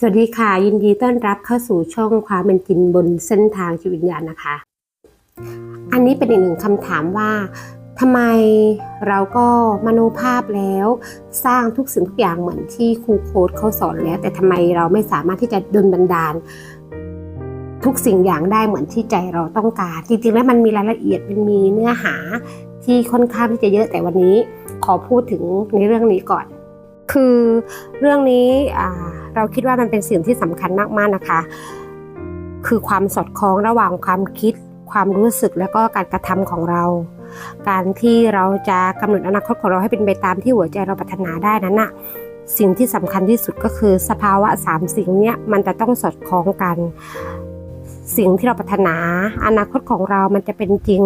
สวัสดีค่ะ ยินดีต้อนรับเข้าสู่ช่องความเป็นจริงบนเส้นทางชีวิตญญาณนะคะ อันนี้เป็นอีกหนึ่งคำถามว่าทำไมเราก็มโนภาพแล้วสร้างทุกสิ่งทุกอย่างเหมือนที่ครูโค้ดเขาสอนแล้ว แต่ทำไมเราไม่สามารถที่จะดลบันดาล ทุกสิ่งอย่างได้เหมือนที่ใจเราต้องการ จริงๆแล้วมันมีรายละเอียดมันมีเนื้อหาที่ค่อนข้างที่จะเยอะแต่วันนี้ขอพูดถึงในเรื่องนี้ก่อน คือเรื่องนี้อ่า เราคิดว่ามันเป็นสิ่งที่สำคัญมากๆนะคะ คือความสอดคล้องระหว่างความคิด ความรู้สึกและก็การกระทำของเรา การที่เราจะกำหนดอนาคตของเราให้เป็นไปตามที่หัวใจเราปรารถนาได้นั้นน่ะสิ่งที่สำคัญที่สุดก็คือสภาวะสามสิ่งเนี้ยมันจะต้องสอดคล้องกัน สิ่งที่เราปรารถนา อนาคตของเรามันจะเป็นจริง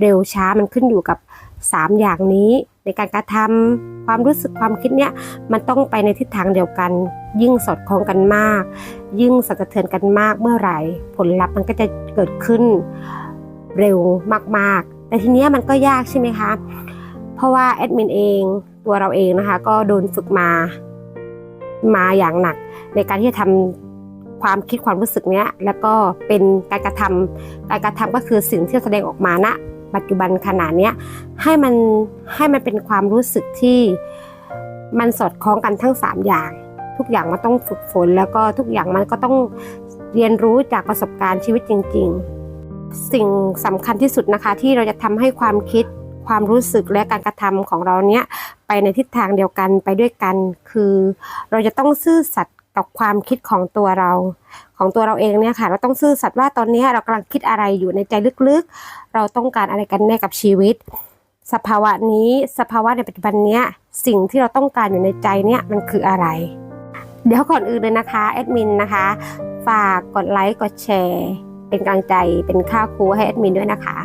เร็วช้ามันขึ้นอยู่กับสามอย่างนี้ ในการกระทำความรู้สึกความคิดเนี้ยมันต้องไปในทิศทางเดียวกัน ยิ่งสอดคล้องกันมาก ยิ่งสะเทือนกันมากเมื่อไหร่ ผลลัพธ์มันก็จะเกิดขึ้นเร็วมากๆ แต่ทีเนี้ยมันก็ยากใช่ไหมคะ เพราะว่าแอดมินเองตัวเราเองนะคะ ก็โดนฝึกมามาอย่างหนัก ในการที่จะทำความคิดความรู้สึกเนี้ยแล้วก็เป็นการกระทำการกระทำก็คือสิ่งที่แสดงออกมาณ ปัจจุบันขณะเนี้ให้มันให้มันเป็นความรู้สึกที่มันสอดคล้องกันทั้งสามอย่าง ทุกอย่างมันต้องฝึกฝน แล้วก็ทุกอย่างมันก็ต้องเรียนรู้จากประสบการณ์ชีวิตจริง ๆ สิ่งสำคัญที่สุดนะคะที่เราจะทำให้ความคิดความรู้สึกและการกระทำของเราเนี้ยไปในทิศทางเดียวกันไปด้วยกัน คือเราจะต้องซื่อสัตย์กับความคิดของตัวเรา ของตัวเราเองเนี่ยค่ะ เราต้องซื่อสัตย์ว่าตอนนี้เรากำลังคิดอะไรอยู่ในใจลึกๆ เราต้องการอะไรกันแน่กับชีวิต สภาวะนี้ สภาวะในปัจจุบันเนี้ยสิ่งที่เราต้องการอยู่ในใจเนี่ยมันคืออะไร เดี๋ยวก่อนอื่นเลยนะคะแอดมินนะคะ ฝากกดไลค์กดแชร์ เป็นกำลังใจเป็นค่าครูให้แอดมินด้วยนะคะ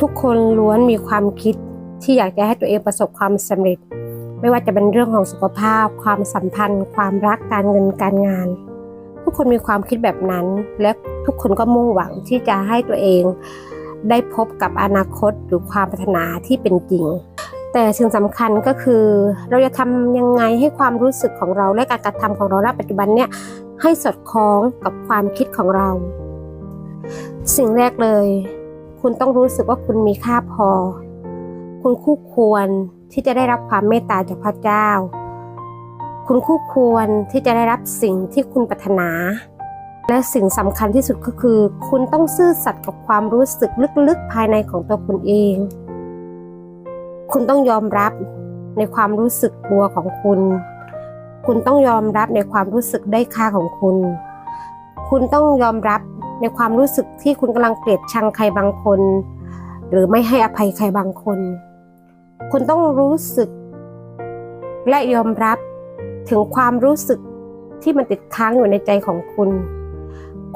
ทุกคนล้วนมีความคิดที่อยากจะให้ตัวเองประสบความสำเร็จ ไม่ว่าจะเป็นเรื่องของสุขภาพ ความสัมพันธ์ ความรักการเงินการงาน ทุกคนมีความคิดแบบนั้น และทุกคนก็มุ่งหวังที่จะให้ตัวเอง ได้พบกับอนาคตหรือความปรารถนาที่เป็นจริง แต่สิ่งสำคัญก็คือ เราจะทำยังไงให้ความรู้สึกของเราและการกระทำของเราณปัจจุบันเนี่ยให้สอดคล้องกับความคิดของเรา สิ่งแรกเลย คุณต้องรู้สึกว่าคุณมีค่าพอ คุณคู่ควร ที่จะได้รับความเมตตาจากพระเจ้า คุณคู่ควรที่จะได้รับสิ่งที่คุณปรารถนา และสิ่งสำคัญที่สุดก็คือ คุณต้องซื่อสัตย์กับความรู้สึกลึกๆ ภายในของตัวคุณเอง คุณต้องยอมรับในความรู้สึกกลัวของคุณ คุณต้องยอมรับในความรู้สึกได้ค่าของคุณ คุณต้องยอมรับในความรู้สึกที่คุณกำลังเกลียดชังใครบางคน หรือไม่ให้อภัยใครบางคน คุณต้องรู้สึก และยอมรับถึงความรู้สึกที่มันติดค้างอยู่ในใจของคุณ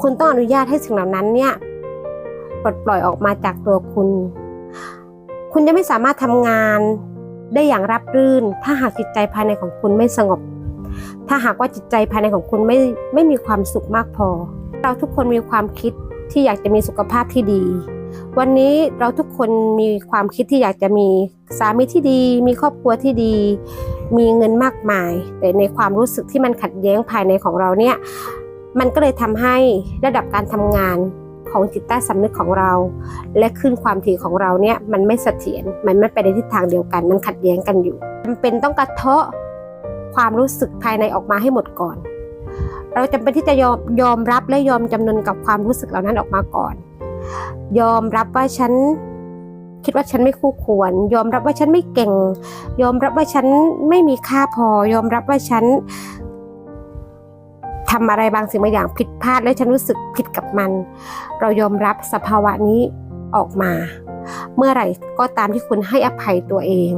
คุณต้องอนุญาตให้สิ่งเหล่านั้นเนี่ยปลดปล่อยออกมาจากตัวคุณ คุณจะไม่สามารถทำงานได้อย่างราบรื่น ถ้าหากจิตใจภายในของคุณไม่สงบ ถ้าหากว่าจิตใจภายในของคุณไม่ไม่มีความสุขมากพอ เราทุกคนมีความคิดที่อยากจะมีสุขภาพที่ดี วันนี้เราทุกคนมีความคิดที่อยากจะมี สามีที่ดี มีครอบครัวที่ดี มีเงินมากมาย แต่ในความรู้สึกที่มันขัดแย้งภายในของเราเนี่ย มันก็เลยทำให้ระดับการทำงานของจิตใต้สำนึกของเรา และขึ้นความถี่ของเราเนี่ยมันไม่เสถียรมันไม่ไปในทิศทางเดียวกัน มันขัดแย้งกันอยู่จำเป็นต้องกระเทาะความรู้สึกภายในออกมาให้หมดก่อน เราจำเป็นที่จะยอมยอมรับและยอมจำนนกับความรู้สึกเหล่านั้นออกมาก่อน ยอมรับว่าฉัน คิดว่าฉันไม่คู่ควร ยอมรับว่าฉันไม่เก่ง ยอมรับว่าฉันไม่มีค่าพอ ยอมรับว่าฉันทำอะไรบางสิ่งบางอย่างผิดพลาดและฉันรู้สึกผิดกับมัน เรายอมรับสภาวะนี้ออกมา เมื่อไหร่ก็ตามที่คุณให้อภัยตัวเอง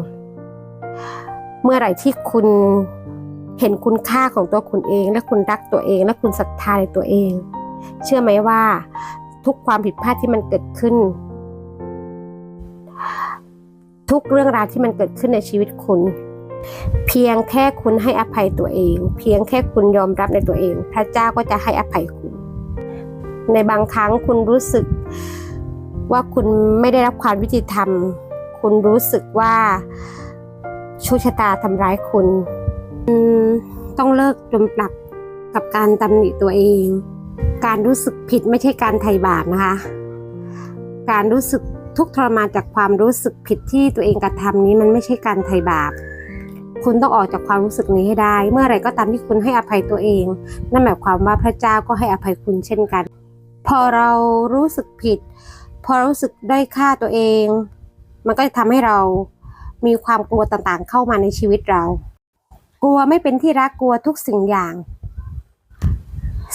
เมื่อไหร่ที่คุณเห็นคุณค่าของตัวคุณเอง และคุณรักตัวเอง และคุณศรัทธาในตัวเอง เชื่อไหมว่าทุกความผิดพลาดที่มันเกิดขึ้น ทุกเรื่องราวที่มันเกิดขึ้นในชีวิตคุณ เพียงแค่คุณให้อภัยตัวเอง เพียงแค่คุณยอมรับในตัวเอง พระเจ้าก็จะให้อภัยคุณ ในบางครั้งคุณรู้สึกว่าคุณไม่ได้รับความยุติธรรม คุณรู้สึกว่าโชคชะตาทำร้ายคุณ ต้องเลิกจมปลักกับการตำหนิตัวเอง การรู้สึกผิดไม่ใช่การไถ่บาปนะคะ การรู้สึก ทุกทรมานจากความรู้สึกผิดที่ตัวเองกระทำนี้มันไม่ใช่การไถ่บาปคุณต้องออกจากความรู้สึกนี้ให้ได้ เมื่อไรก็ตามที่คุณให้อภัยตัวเอง นั่นหมายความว่าพระเจ้าก็ให้อภัยคุณเช่นกัน พอเรารู้สึกผิด พอรู้สึกได้ค่าตัวเอง มันก็จะทำให้เรามีความกลัวต่างๆ เข้ามาในชีวิตเรา กลัวไม่เป็นที่รักกลัวทุกสิ่งอย่าง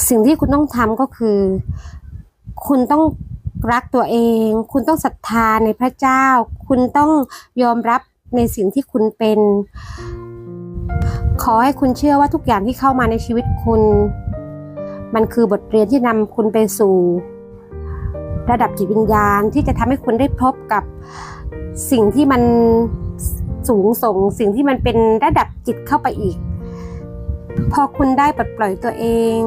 สิ่งที่คุณต้องทำก็คือ คุณต้อง รักตัวเอง คุณต้องศรัทธาในพระเจ้า คุณต้องยอมรับในสิ่งที่คุณเป็น ขอให้คุณเชื่อว่าทุกอย่างที่เข้ามาในชีวิตคุณ มันคือบทเรียนที่นำคุณไปสู่ ระดับจิตวิญญาณที่จะทำให้คุณได้พบกับสิ่งที่มันสูงส่ง สิ่งที่มันเป็นระดับจิตเข้าไปอีก พอคุณได้ปลดปล่อยตัวเอง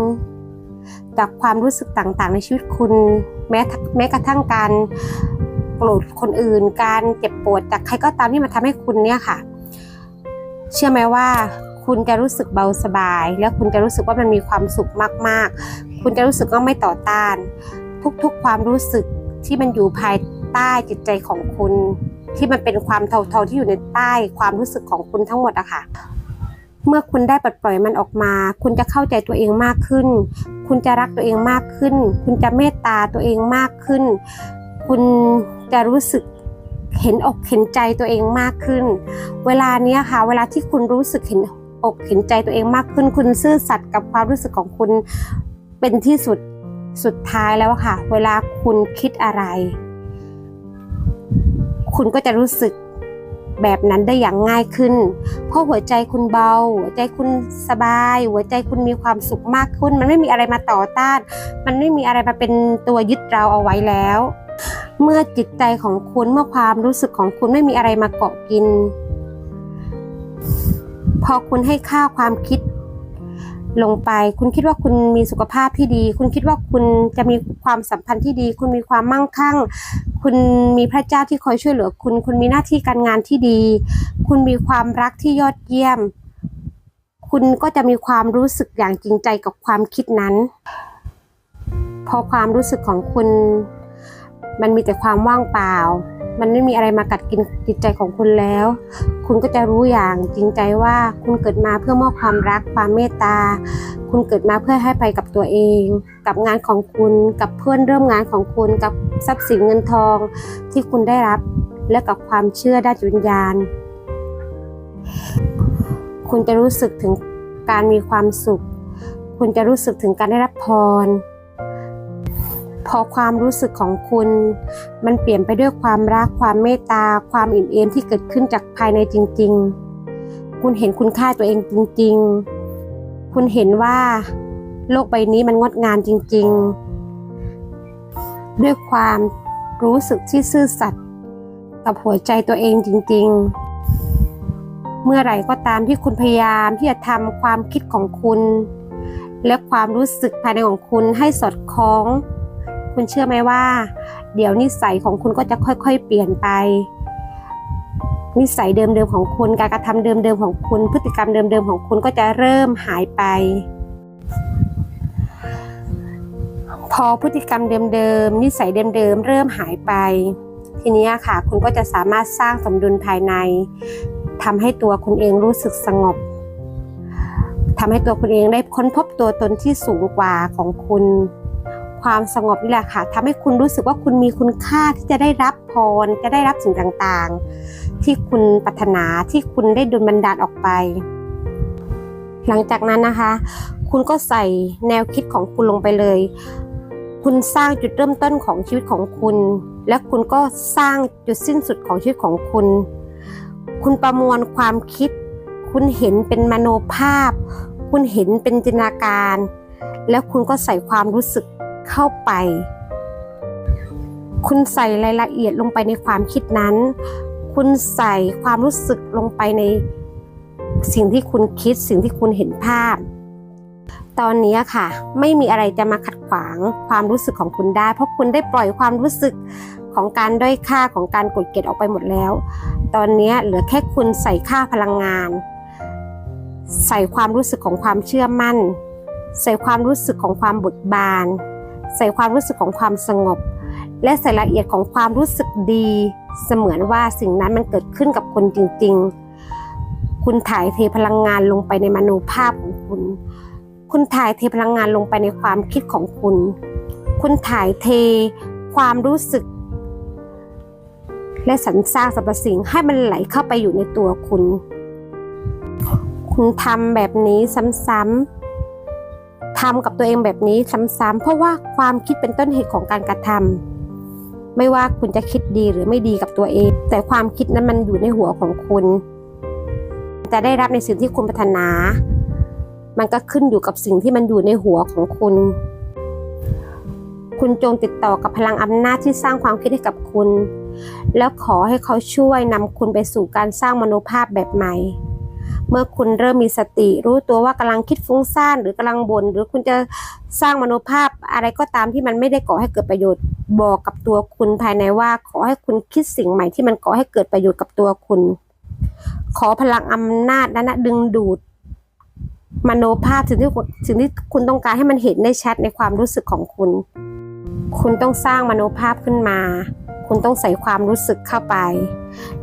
จากความรู้สึกต่างๆ ในชีวิตคุณ แม้แม้กระทั่งการโกรธคนอื่น การเจ็บปวดจากใครก็ตามที่มาทำให้คุณเนี่ยค่ะ เชื่อไหมว่าคุณจะรู้สึกเบาสบาย และคุณจะรู้สึกว่ามันมีความสุขมากๆ คุณจะรู้สึกว่าไม่ต่อต้าน ทุกๆความรู้สึกที่มันอยู่ภายใต้จิตใจของคุณ ที่มันเป็นความเทาๆที่อยู่ในใต้ความรู้สึกของคุณทั้งหมดอะค่ะเมื่อคุณได้ปลดปล่อยมันออกมา คุณจะเข้าใจตัวเองมากขึ้น คุณจะรักตัวเองมากขึ้น คุณจะเมตตาตัวเองมากขึ้น คุณจะรู้สึกเห็นอกเห็นใจตัวเองมากขึ้น เวลาเนี้ยค่ะ เวลาที่คุณรู้สึกเห็นอกเห็นใจตัวเองมากขึ้น คุณซื่อสัตย์กับความรู้สึกของคุณเป็นที่สุดสุดท้ายแล้วค่ะ เวลาคุณคิดอะไร คุณก็จะรู้สึก แบบนั้นได้อย่างง่ายขึ้น เพราะหัวใจคุณเบา หัวใจคุณสบาย หัวใจคุณมีความสุขมากขึ้น มันไม่มีอะไรมาต่อต้าน มันไม่มีอะไรมาเป็นตัวยึดเราเอาไว้แล้ว เมื่อจิตใจของคุณเมื่อความรู้สึกของคุณไม่มีอะไรมาเกาะกิน พอคุณให้ค่าความคิด ลงไป คุณคิดว่าคุณมีสุขภาพที่ดี คุณคิดว่าคุณจะมีความสัมพันธ์ที่ดี คุณมีความมั่งคั่ง คุณมีพระเจ้าที่คอยช่วยเหลือคุณ คุณมีหน้าที่การงานที่ดี คุณมีความรักที่ยอดเยี่ยม คุณก็จะมีความรู้สึกอย่างจริงใจกับความคิดนั้น พอความรู้สึกของคุณ มันมีแต่ความว่างเปล่า มันไม่มีอะไรมากัดกินจิตใจของคุณแล้ว คุณก็จะรู้อย่างจริงใจว่าคุณเกิดมาเพื่อมอบความรักความเมตตา คุณเกิดมาเพื่อให้ไปกับตัวเอง กับงานของคุณกับเพื่อนเริ่มงานของคุณกับทรัพย์สินเงินทองที่คุณได้รับ และกับความเชื่อด้านจิตวิญญาณ คุณจะรู้สึกถึงการมีความสุข คุณจะรู้สึกถึงการได้รับพร พอความรู้สึกของคุณ มันเปลี่ยนไปด้วยความรักความเมตตา ความอิ่มเอมที่เกิดขึ้นจากภายในจริง ๆ คุณเห็นคุณค่าตัวเองจริง ๆ คุณเห็นว่า โลกใบนี้มันงดงามจริง ๆ ด้วยความรู้สึกที่ซื่อสัตย์กับหัวใจตัวเองจริง ๆ เมื่อไหร่ก็ตามที่คุณพยายามที่จะทำความคิดของคุณ และความรู้สึกภายในของคุณให้สอดคล้อง คุณเชื่อไหมว่า เดี๋ยวนิสัยของคุณก็จะค่อยๆ เปลี่ยนไป นิสัยเดิมๆของคุณ การกระทำเดิมๆของคุณ พฤติกรรมเดิมๆของคุณก็จะเริ่มหายไป พอพฤติกรรมเดิมๆนิสัยเดิมๆเริ่มหายไป ทีนี้ค่ะ คุณก็จะสามารถสร้างสมดุลภายในทำให้ตัวคุณเองรู้สึกสงบทำให้ตัวคุณเองได้ค้นพบตัวตนที่สูงกว่าของคุณ ความสงบนี่แหละค่ะทำให้คุณรู้สึกว่าคุณมีคุณค่าที่จะได้รับพรจะได้รับสิ่งต่างๆ ที่คุณปรารถนาที่คุณได้ดลบันดาลออกไป หลังจากนั้นนะคะ คุณก็ใส่แนวคิดของคุณลงไปเลย คุณสร้างจุดเริ่มต้นของชีวิตของคุณ และคุณก็สร้างจุดสิ้นสุดของชีวิตของคุณ คุณประมวลความคิด คุณเห็นเป็นมโนภาพ คุณเห็นเป็นจินตนาการ แล้วคุณก็ใส่ความรู้สึก เข้าไป คุณใส่รายละเอียดลงไปในความคิดนั้น คุณใส่ความรู้สึกลงไปในสิ่งที่คุณคิดสิ่งที่คุณเห็นภาพ ตอนนี้ค่ะ ไม่มีอะไรจะมาขัดขวางความรู้สึกของคุณได้ เพราะคุณได้ปล่อยความรู้สึกของการด้อยค่าของการกดเกลียดออกไปหมดแล้ว ตอนนี้เหลือแค่คุณใส่ค่าพลังงาน ใส่ความรู้สึกของความเชื่อมั่น ใส่ความรู้สึกของความบิกบาน ใส่ความรู้สึกของความสงบ และใส่รายละเอียดของความรู้สึกดี เสมือนว่าสิ่งนั้นมันเกิดขึ้นกับคนจริง ๆ คุณถ่ายเทพลังงานลงไปในมโนภาพของคุณ คุณถ่ายเทพลังงานลงไปในความคิดของคุณ คุณถ่ายเทความรู้สึก และสรรสร้างสรรพสิ่งให้มันไหลเข้าไปอยู่ในตัวคุณ คุณทำแบบนี้ซ้ำๆ ทำกับตัวเองแบบนี้ซ้ำๆเพราะว่าความคิดเป็นต้นเหตุของการกระทำไม่ว่าคุณจะคิดดีหรือไม่ดีกับตัวเอง แต่ความคิดนั้นมันอยู่ในหัวของคุณ จะได้รับในสิ่งที่คุณปรารถนา มันก็ขึ้นอยู่กับสิ่งที่มันอยู่ในหัวของคุณ คุณจงติดต่อกับพลังอำนาจที่สร้างความคิดให้กับคุณ แล้วขอให้เขาช่วยนำคุณไปสู่การสร้างมโนภาพแบบใหม่ เมื่อคุณเริ่มมีสติ รู้ตัวว่ากำลังคิดฟุ้งซ่านหรือกำลังบน่นหรือคุณจะสร้างมโนภาพอะไรก็ตามที่มันไม่ได้ก่อให้เกิดประโยชน์ บอกกับตัวคุณภายในว่า ขอให้คุณคิดสิ่งใหม่ที่มันก่อให้เกิดประโยชน์กับตัวคุณ ขอพลังอำนาจนั้นนะดึงดูด มโนภาพสิ่งที่คุณสิ่งที่คุณต้องการให้มันเห็นได้ชัดในความรู้สึกของคุณ คุณต้องสร้างมโนภาพขึ้นมา คุณต้องใส่ความรู้สึกเข้าไป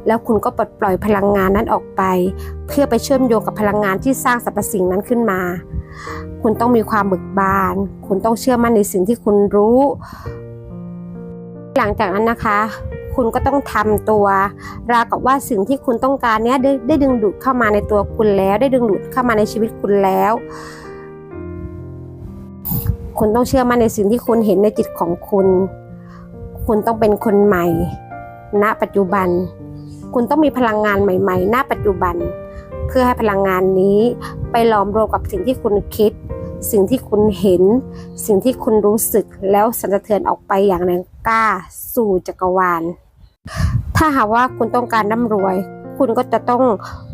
แล้วคุณก็ปลดปล่อยพลังงานนั้นออกไป เพื่อไปเชื่อมโยงกับพลังงานที่สร้างสรรพสิ่งนั้นขึ้นมา คุณต้องมีความเบิกบาน คุณต้องเชื่อมั่นในสิ่งที่คุณรู้ หลังจากนั้นนะคะ คุณก็ต้องทำตัวราวกับว่าสิ่งที่คุณต้องการเนี้ยได้ได้ดึงดูดเข้ามาในตัวคุณแล้ว ได้ดึงดูดเข้ามาในชีวิตคุณแล้วคุณต้องเชื่อมั่นในสิ่งที่คุณเห็นในจิตของคุณ คุณต้องเป็นคนใหม่ ณ ปัจจุบัน คุณต้องมีพลังงานใหม่ ๆ ณ ปัจจุบัน เพื่อให้พลังงานนี้ไปหลอมรวมกับสิ่งที่คุณคิด สิ่งที่คุณเห็น สิ่งที่คุณรู้สึกแล้วสั่นสะเทือนออกไปอย่างแรงกล้าสู่จักรวาล ถ้าหากว่าคุณต้องการร่ำรวย คุณก็จะต้อง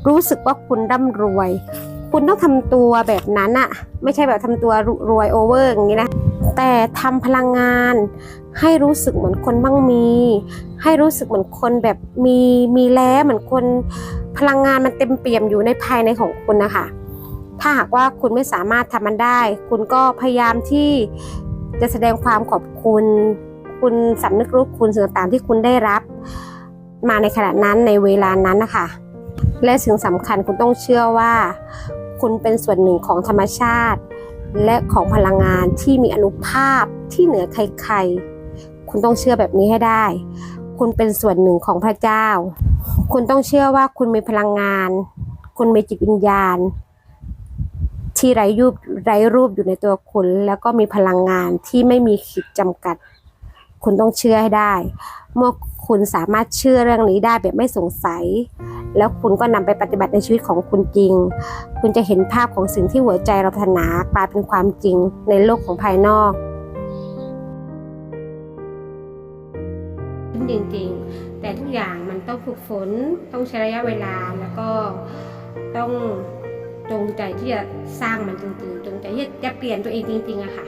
รู้สึกว่าคุณร่ำรวย คุณต้องทำตัวแบบนั้นอะไม่ใช่แบบทำตัวรวยโอเวอร์อย่างนี้นะ แต่ทำพลังงานให้รู้สึกเหมือนคนมั่งมี ให้รู้สึกเหมือนคนแบบมีมีแล้วเหมือนคนพลังงานมันเต็มเปี่ยมอยู่ในภายในของคุณนะคะ ถ้าหากว่าคุณไม่สามารถทำมันได้ คุณก็พยายามที่จะแสดงความขอบคุณ คุณสำนึกรู้คุณสิ่งต่างๆที่คุณได้รับ มาในขณะนั้นในเวลานั้นนะคะ และสิ่งสำคัญคุณต้องเชื่อว่า คุณเป็นส่วนหนึ่งของธรรมชาติ และของพลังงานที่มีอนุภาพที่เหนือใครๆ คุณต้องเชื่อแบบนี้ให้ได้ คุณเป็นส่วนหนึ่งของพระเจ้า คุณต้องเชื่อว่าคุณมีพลังงาน คุณมีจิตวิญญาณ ที่ไร้รูปไร้รูปอยู่ในตัวคุณ แล้วก็มีพลังงานที่ไม่มีขีดจำกัด คุณต้องเชื่อให้ได้ เมื่อคุณสามารถเชื่อเรื่องนี้ได้แบบไม่สงสัย แล้วคุณก็นำไปปฏิบัติในชีวิตของคุณจริง คุณจะเห็นภาพของสิ่งที่หัวใจเราปรารถนากลายเป็นความจริงในโลกของภายนอกจริงๆ แต่ทุกอย่างมันต้องฝึกฝน ต้องใช้ระยะเวลาแล้วก็ต้องจงใจที่จะสร้างมันจริงๆ จงใจที่จะเปลี่ยนตัวเองจริงๆอะค่ะ